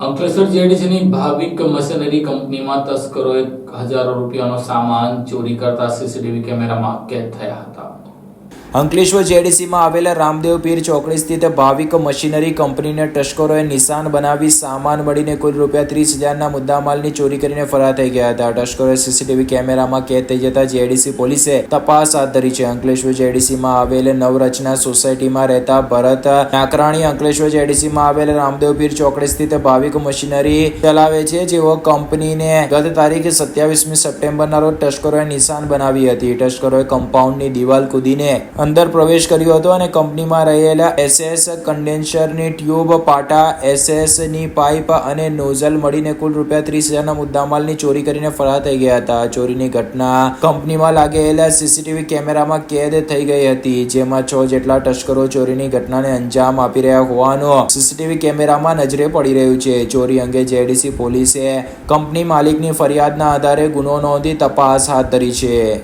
અંકલેશ્વર જેડીસીની ભાવિક machinery કંપનીમાં તસ્કરોએ હજારો રૂપિયાનો સામાન ચોરી કરતા સીસીટીવી કેમેરામાં કેદ થયા હતા. અંકલેશ્વર જેડીસીમાં આવેલા રામદેવ પીર ચોકડી સ્થિત ભાવિક મશીનરી કંપનીને ટસ્કરોએ નિશાન બનાવી સામાન મળીને કુલ રૂપિયા ત્રીસ હજારના મુદ્દામાલની ચોરી કરીને ફરાર થઈ ગયા હતા. ટસ્કરોએ સીસીટીવી કેમેરામાં કેદ થઈ જતા જેડીસી પોલીસે તપાસ હાથ ધરી છે. અંકલેશ્વર જેડીસીમાં આવેલ નવરચના સોસાયટીમાં રહેતા ભરત નાકરાણી અંકલેશ્વર જેડીસીમાં આવેલ રામદેવ પીર ચોકડી સ્થિત ભાવિક મશીનરી ચલાવે છે. જેઓ કંપનીને ગત તારીખ સત્યાવીસમી સપ્ટેમ્બરના રોજ ટસ્કરોએ નિશાન બનાવી હતી. ટસ્કરોએ કમ્પાઉન્ડની દિવાલ કૂદીને અંદર પ્રવેશ કર્યો હતો અને કંપનીમાં રહેલા એસએસ કન્ડેન્સરની ટ્યુબ, પાટા, એસએસની પાઇપ અને નોઝલ મળીને કુલ રૂપિયા ત્રીસ હજારના મુદ્દામાલની ચોરી કરીને ફરાર થઈ ગયા હતા. ચોરીની ઘટના કંપનીમાં લાગેલા સીસીટીવી કેમેરામાં કેદ થઈ ગઈ હતી, જેમાં છ જેટલા તસ્કરો ચોરીની ઘટનાને અંજામ આપી રહ્યા હોવાનું સીસીટીવી કેમેરામાં નજરે પડી રહ્યું છે. ચોરી અંગે જેડીસી પોલીસે કંપની માલિકની ફરિયાદના આધારે ગુનો નોંધી તપાસ હાથ ધરી છે.